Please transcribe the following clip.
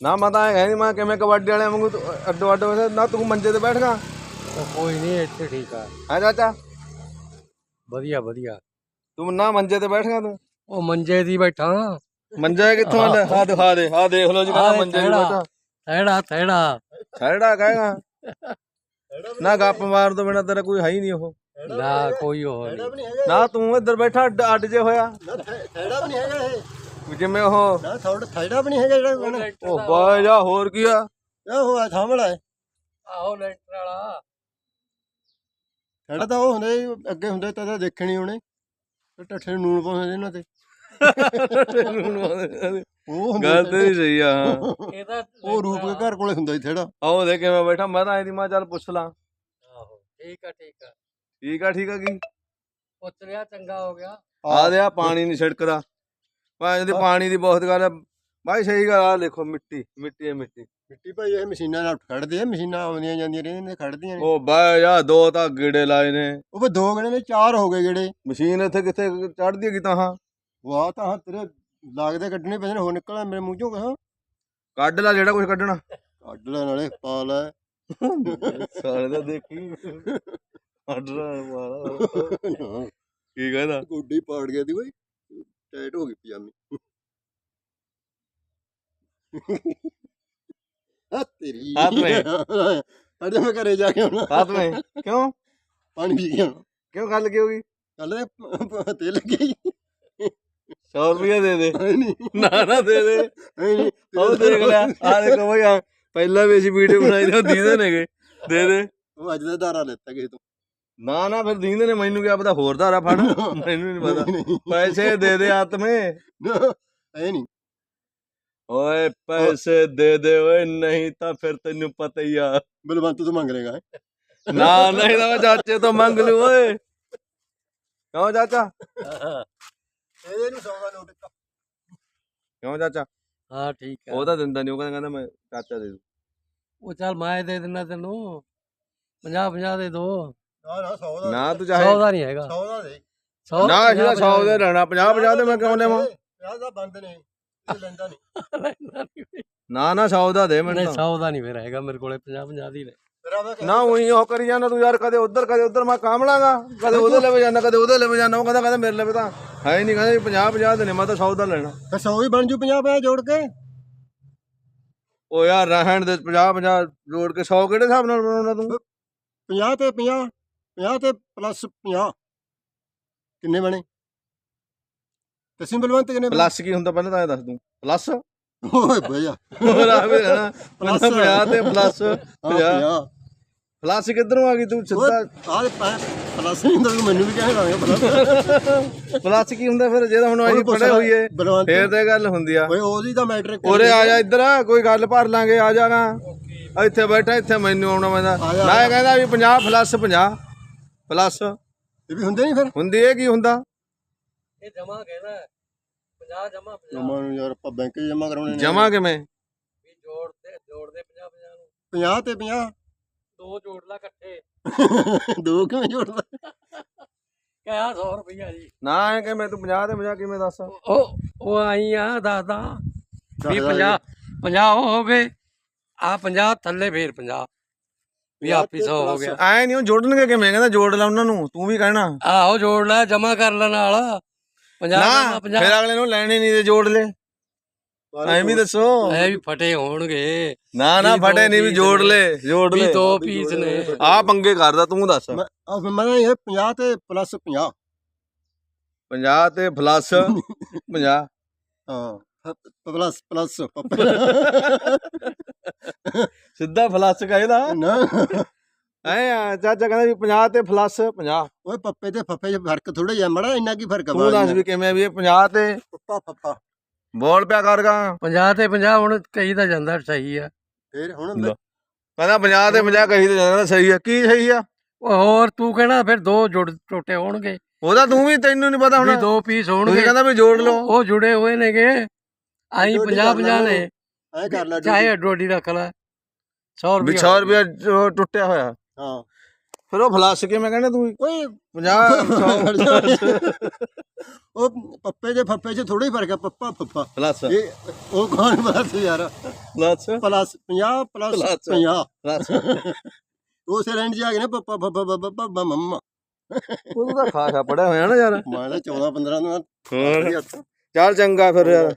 ਨਾ ਮੈਂ ਤਾਂ ਐਂ ਕਹਿੰਦੀ ਮੈਂ ਕਿਵੇਂ ਕਬੱਡੀ ਵਾਲਿਆਂ ਵਾਂਗੂ ਤੂੰ ਅੱਡੋ ਅੱਡ ਹੋਇਆ ਨਾ ਤੂੰ ਮੰਜੇ ਤੇ ਬੈਠ ਗਾ। ਕੋਈ ਨਹੀਂ ਇੱਥੇ ਠੀਕ ਆ। ਹੈ ਚਾਚਾ? ਵਧੀਆ ਵਧੀਆ। ਤੂੰ ਨਾ ਮੰਜੇ ਤੇ ਬੈਠ ਗਾ ਤੂੰ। ਉਹ ਮੰਜੇ ਦੀ ਬੈਠਾ ਮੰਜਾ ਕਿੱਥੋਂ ਆਂਦਾ ਹਾਂ। ਦਿਖਾ ਦੇ ਹਾਂ ਦੇਖ ਲਓ ਜੀ ਕਹਿੰਦਾ ਮੰਜੇ ਤੇ ਥੈੜਾ। ਬੈਠਾ। ਥੈੜਾ ਥੈੜਾ। ਕਹੇਗਾ। ਨਾ ਗੱਪ ਮਾਰ ਤੋਂ ਬਿਨਾ ਤੇਰਾ ਕੋਈ ਹੈ ਹੀ ਨਹੀਂ ਉਹ। ਨਾ ਕੋਈ ਹੋਰ ਨਾ। ਤੂੰ ਇੱਧਰ ਬੈਠਾ ਅੱਡ ਜੇ ਹੋਇਆ। ਥੈੜਾ ਵੀ ਨਹੀਂ ਹੈਗਾ ਇਹ। ਜਿਵੇਂ ਉਹ ਨਾ ਥੋੜਾ ਥੈੜਾ ਵੀ ਨਹੀਂ ਹੈਗਾ ਜਿਹੜਾ ਉਹ ਬਾਈ ਜਾ ਹੋਰ ਕੀ ਆ? ਇਹ ਹੋਇਆ ਥਾਮਲਾ ਹੈ। ਆਹੋ ਲੈਂਟਰ ਵਾਲਾ। ਥੈੜਾ ਤਾਂ ਉਹ ਹੁੰਦੇ ਸੀ, ਅੱਗੇ ਹੁੰਦੇ ਤਾਂ ਤਾਂ ਦੇਖਣੀ ਉਹਨੇ। ਤੇ ਟੱਠੇ ਨੂੰ ਨੂਣ ਪਾਉਂਦੇ ਇਹਨਾਂ ਤੇ। ਉਹ ਹੁੰਦਾ ਗੱਲ ਤੇਰੀ ਸਹੀ ਆ ਹਾਂ। ਇਹਦਾ ਉਹ ਰੂਪ ਦੇ ਘਰ ਕੋਲੇ ਹੁੰਦਾ ਸੀ ਥੈੜਾ। ਆਓ ਦੇ ਕਿਵੇਂ ਬੈਠਾ ਮੈਂ ਤਾਂ ਐਂ ਦੀ ਮਾਂ ਚੱਲ ਪੁੱਛ ਲਾਂ। ਆਹੋ ਠੀਕ ਆ ਠੀਕ ਆ। ਠੀਕ ਆ ਠੀਕ ਆ ਕੀ? ਪੁੱਛ ਲਿਆ ਚੰਗਾ ਹੋ ਗਿਆ। ਆ ਦੇ ਆ ਪਾਣੀ ਨਹੀਂ ਛਿੜਕਦਾ ਭਾਂ ਦੀ ਪਾਣੀ ਦੀ ਬਹੁਤ ਗੱਲ ਆ। ਭਾਈ ਸਹੀ ਗੱਲ ਆ ਦੇਖੋ ਮਿੱਟੀ ਮਿੱਟੀ ਹੈ ਮਿੱਟੀ। ਮਿੱਟੀ ਭਾਈ ਇਹ ਮਸ਼ੀਨਾਂ ਨਾਲ ਖੜਦੇ ਆ ਮਸ਼ੀਨਾਂ ਆਉਂਦੀਆਂ ਜਾਂਦੀਆਂ ਰਹਿੰਦੀਆਂ ਨੇ ਖੜਦੀਆਂ ਨੇ। ਉਹ ਬਾਈ ਜਾ ਦੋ ਤਾਂ ਗੇੜੇ ਲਾਏ ਨੇ। ਉਹ ਵੀ ਦੋ ਗਣੇ ਨੇ ਚਾਰ ਹੋ ਗਏ ਜਿਹੜੇ ਮਸ਼ੀਨ ਇੱਥੇ ਕਿੱਥੇ ਚੜਦੀ ਹੈਗੀ ਤਾਂ ਹਾਂ। ਵਾਹ ਤਾਂ ਹਾਂ ਤੇਰੇ ਲੱਗਦੇ ਕੱਢਣੇ ਪੈਣੇ ਹੋ ਨਿਕਲਿਆ ਮੇਰੇ ਮੂੰਹ ਚੋਂ ਕਹਾਂ। ਕੱਢ ਲੈ ਜਿਹੜਾ ਕੁਝ ਕੱਢਣਾ। ਕੱਢ ਲੈ ਨਾਲੇ ਪਾ ਲੈ। ਸਾਰੇ ਦਾ ਦੇਖੀ। ਕੱਢ ਲੈ ਮਾਰਾ ਕੀ ਕਹਿੰਦਾ? ਗੋਡੀ ਪਾੜ ਗਿਆ ਦੀ ਓਏ ਟਾਈਟ ਹੋ ਗਈ ਪਜਾਮੀ ਆ ਤੇਰੀ ਹੱਥ ਮੇਂ। ਅਰੇ ਮੈਂ ਘਰੇ ਜਾ ਕੇ ਆਉਣਾ ਸਾਥ में क्यों ਪਾਣੀ ਪੀ ਕੇ ਆਉਣਾ क्यों ਗੱਲ ਕੀ ਹੋਗੀ ਕੱਲ ਤੇ ਲੱਗੇ ਹੀ 100 ਰੁਪਏ ਦੇ ਦੇ ਨਹੀਂ ਨਾ ਨਾ ਦੇ ਦੇ ਨਹੀਂ ਉਹ ਦੇਖ ਲੈ ਆ ਦੇਖੋ ਬਈ ਆ ਪਹਿਲਾਂ ਵੀ ਅਸੀਂ ਵੀਡੀਓ ਬਣਾਈ ਤੇ ਦੀਦੇ ਨੇਗੇ ਦੇ ਦੇ ਉਹ ਅੱਜ ਦਾ ਧਾਰਾ ਲੈਤਾ ਕਿਸੇ ਤੋਂ ਨਾ ਨਾ ਫਿਰ ਦੀਂਦੇ ਨੇ ਮੈਨੂੰ ਕੀ ਪਤਾ ਹੋਰ ਧਾਰਾ ਫੜ। ਮੈਨੂੰ ਨਹੀਂ ਪਤਾ ਪੈਸੇ ਦੇ ਦੇ ਆਤਮੇ ਐ ਨਹੀਂ। ਓਏ ਪੈਸੇ ਦੇ ਦੇ ਓਏ ਨਹੀਂ ਤਾਂ ਫਿਰ ਤੈਨੂੰ ਪਤਾ ਹੀ ਆ। ਬਲਵੰਤ ਤੋਂ ਮੰਗ ਲੇਗਾ ਨਾ ਨਹੀਂ ਤਾਂ ਮੈਂ ਚਾਚੇ ਤੋਂ ਮੰਗ ਲੂ ਓਏ। ਕਿਉਂ ਚਾਚਾ? ਇਹਦੇ ਨੂੰ 100 ਦਾ ਨੋਟ ਕਿਉਂ ਚਾਚਾ? ਹਾਂ ਠੀਕ ਆ। ਉਹ ਤਾਂ ਦਿੰਦਾ ਨਹੀਂ ਉਹ ਕਹਿੰਦਾ ਕਹਿੰਦਾ ਮੈਂ ਚਾਚਾ ਦੇ ਦੂ। ਉਹ ਚੱਲ ਮੈਂ ਦੇ ਦਿੰਦਾ ਤੈਨੂੰ। 50 50 ਦੇ ਦੋ। ਨਾ ਨਾ 100 ਦਾ ਨਾ ਤੂੰ 100 ਚਾਹੇ ਦਾ ਨਹੀਂ ਹੈਗਾ। 100 ਦਾ ਦੇ। 100 ਨਾ ਤਾਂ 100 ਦੇ ਲੈਣਾ 50 50 ਦੇ ਮੈਂ ਕਿਉਂ ਦੇਵਾਂ? 50 ਦਾ ਬੰਦ ਨੇ ਇਹ ਲੈਂਦਾ ਨਹੀਂ। ਨਾ ਨਾ 100 ਦਾ ਦੇ ਮੈਨੂੰ ਨਹੀਂ ਤਾਂ। 100 ਦਾ ਨਹੀਂ ਫਿਰ ਹੈਗਾ ਮੇਰੇ ਕੋਲੇ 50 50 ਦੀ ਆਵਾ ਨਾ ਉਹੀ ਉਹ ਕਰੀ ਜਾਂਦਾ ਤੂੰ ਯਾਰ ਕਦੇ ਉਧਰ ਕਦੇ ਉਧਰ ਮੈਂ ਕੰਮ ਲਾਂਗਾ ਕਦੇ ਉਹਦੇ ਲਵੇ ਜਾਂਦਾ ਕਦੇ ਉਹਦੇ ਲਵੇ ਜਾਂਦਾ ਉਹ ਕਹਿੰਦਾ ਕਹਿੰਦਾ ਮੇਰੇ ਲਵੇ ਤਾਂ ਹੈ ਹੀ ਨਹੀਂ ਕਹਿੰਦਾ 50 50 ਦੇ ਨੇ ਮੈਂ ਤਾਂ 100 ਦਾ ਲੈਣਾ। ਫਿਰ 100 ਹੀ ਬਣ ਜੂ 50 50 ਜੋੜ ਕੇ? ਉਹ ਯਾਰ ਰਹਿਣ ਦੇ 50 50 ਜੋੜ ਕੇ 100 ਕਿਹੜੇ ਹਿਸਾਬ ਨਾਲ ਬਣਾਉਣਾ ਤੂੰ? 50 ਤੇ 50 50 ਤੇ ਪਲੱਸ 50 ਕਿੰਨੇ ਬਣੇ? ਤਸੀਂ ਬਲਵੰਤ ਕਿੰਨੇ ਬਣੇ? ਪਲੱਸ ਕੀ ਹੁੰਦਾ ਪਹਿਲਾਂ ਤਾਂ ਇਹ ਦੱਸ ਦੂੰ। ਪਲੱਸ ਓਏ ਭਈਆ ਹੋਰ ਆ ਨਾ Plus 50 ਤੇ ਪਲੱਸ ਹਾਂ 50 50 ਪਲੱਸ ਕਿੱਧਰੋਂ ਆ ਗਈ ਤੂੰ? ਸਿੱਧਾ ਆਹ ਪਲੱਸ ਨਹੀਂ ਹੁੰਦਾ ਮੈਨੂੰ ਵੀ ਕਹਿ ਲਾਂਗੇ ਪਲੱਸ ਪਲੱਸ ਕੀ ਹੁੰਦਾ ਫਿਰ? ਜੇ ਤਾਂ ਹੁਣ ਅਸੀਂ ਪੜੇ ਹੋਈਏ ਬਲਵੰਤ। ਫੇਰ ਤੇ ਗੱਲ ਹੁੰਦੀ ਆ। ਓਏ ਉਹਦੀ ਤਾਂ ਮੈਟ੍ਰਿਕ ਉਰੇ ਆ ਜਾ ਇੱਧਰ ਕੋਈ ਗੱਲ ਭਰ ਲਾਂਗੇ ਆ ਜਾਗਾ ਇੱਥੇ ਬੈਠਾ ਇੱਥੇ ਮੈਨੂੰ ਆਉਣਾ ਪੈਂਦਾ। ਆ ਇਹ ਕਹਿੰਦਾ ਵੀ 50 ਪਲੱਸ 50 ਪਲੱਸ। ਇਹ ਵੀ ਹੁੰਦੇ ਨਹੀਂ ਫਿਰ? ਹੁੰਦੀ ਇਹ ਕੀ ਹੁੰਦਾ? ਇਹ ਜਮਾ ਕਹਿੰਦਾ 50 ਜਮਾ 50 ਜਮਾ ਨੂੰ ਯਾਰ ਆਪਾਂ ਬੈਂਕ 'ਚ ਜਮਾ ਕਰਾਉਣੇ ਨੇ। ਜਮਾ ਕਿਵੇਂ? ਵੀ ਜੋੜ ਤੇ ਜੋੜ ਦੇ 50 50 ਨੂੰ। 50 ਤੇ 50 ਦੋ ਜੋੜ ਲਾ ਇਕੱਠੇ। ਦੋ ਕਿਵੇਂ ਜੋੜਦਾ? ਕਹਿਆ 100 ਰੁਪਈਆ ਜੀ। ਨਾ ਇਹ ਕਿ ਮੈਂ ਤੂੰ 50 ਤੇ 50 ਕਿਵੇਂ ਦੱਸ? ਉਹ ਉਹ ਆਈ ਆ ਦੱਸਦਾ। ਵੀ 50 50 ਉਹ ਹੋ ਗਏ। ਆ 50 ਥੱਲੇ ਫੇਰ 50 ਵੀ ਆਪੀ 100 ਹੋ ਗਿਆ। ਐ ਨਹੀਂ ਉਹ ਜੋੜਨਗੇ ਕਿਵੇਂ? ਕਹਿੰਦਾ ਜੋੜ ਲੈ ਉਹਨਾਂ ਨੂੰ ਤੂੰ ਵੀ ਕਹਿਣਾ। ਆਹੋ ਜੋੜ ਲੈ ਜਮਾ ਕਰ ਲੈ ਨਾਲ। 50 ਨਾ ਜਮਾ 50 ਫਿਰ ਅਗਲੇ ਨੂੰ ਲੈਣੇ ਨਹੀਂ ਤੇ ਜੋੜ ਲੈ। ਐ ਵੀ ਦੱਸੋ। ਐ ਵੀ ਫਟੇ ਹੋਣਗੇ। ਨਾ ਨਾ ਵੀ ਫਟੇ ਨਹੀਂ ਵੀ ਜੋੜ। ਲੈ ਜੋੜ ਵੀ ਲੈ। ਦੋ ਪੀਸ ਨੇ। ਆ ਪੰਗੇ ਕਰਦਾ ਤੂੰ ਦੱਸ। ਮੈਂ ਇਹ 50 ਤੇ ਪਲੱਸ 50 50 ਤੇ ਪਲੱਸ 50 ਹਾਂ। Plus plus. ਸਿੱਧਾ ਪਲੱਸ ਕਹਿੰਦਾ ਨਾ। ਐ ਆ, ਚਾਚਾ ਕਹਿੰਦਾ ਵੀ 50 ਤੇ ਪਲੱਸ 50 ਓਏ ਪੱਪੇ ਤੇ ਫੱਫੇ 'ਚ ਫ਼ਰਕ ਥੋੜਾ ਜਿਹਾ ਮੜਾ ਇੰਨਾ ਕੀ ਫ਼ਰਕ ਆ ਤੂੰ ਦੱਸ ਵੀ ਕਿਵੇਂ ਵੀ ਇਹ 50 ਤੇ ਪੱਪਾ ਫੱਫਾ। ਬੋਲ ਪਿਆ ਕਰਗਾ 50 ਤੇ 50 ਹੁਣ ਕਹੀ ਤਾਂ ਜਾਂਦਾ ਸਹੀ ਆ। ਫੇਰ ਹੁਣ। ਕਹਿੰਦਾ 50 ਤੇ 50 ਕਹੀ ਤੇ ਜਾਂਦਾ ਸਹੀ ਆ। ਕੀ ਸਹੀ ਆ? ਹੋਰ ਤੂੰ ਕਹਿਣਾ ਫਿਰ ਦੋ ਜੁੜ ਟੋਟੇ ਹੋਣਗੇ। ਉਹਦਾ ਤੂੰ ਵੀ ਤੈਨੂੰ ਨਹੀਂ ਪਤਾ ਵੀ ਹੁਣ। ਦੋ ਪੀਸ ਹੋਣਗੇ। ਕਹਿੰਦਾ ਵੀ ਜੋੜ ਲਓ। ਉਹ ਜੁੜੇ ਹੋਏ ਨੇਗੇ। ਆਈ ਜੋੜੀ 50 ਕਰ 50 ਲੈ ਨੇ। ਐ ਕਰ ਲੈ ਚਾਹੇ ਡੋਡੀ। ਰੱਖ ਲੈ। 100 ਵੀ ਰੁਪਏ 100 ਰੁਪਇਆ ਟੁੱਟਿਆ ਹੋਇਆ। ਹਾਂ। ਫਿਰ ਉਹ ਫਲਸ ਕਿਵੇਂ ਕਹਿੰਦੇ ਤੂੰ? ਓਏ 50 ਉਹ ਪੱਪੇ ਦੇ ਫੱਫੇ 'ਚ ਥੋੜਾ ਹੀ ਫ਼ਰਕ ਹੈ ਪੱਪਾ ਫੱਫਾ। ਪਲੱਸ ਇਹ ਉਹ ਕੌਣ ਬਸ ਯਾਰ? Plus plus 50 plus Plus। 50 plus ਉਸੇ ਰੈਂਡ ਜਾ ਕੇ ਨਾ ਪੱਪਾ ਫੱਫਾ ਬੱਬਾ ਮੰਮਾ। ਉਹ ਤਾਂ ਖਾਸਾ ਪੜਿਆ ਹੋਇਆ ਨਾ ਯਾਰ। ਮੈਂ ਤਾਂ 14 15 ਨੂੰ ਚੱਲ ਚੰਗਾ ਫਿਰ ਯਾਰ।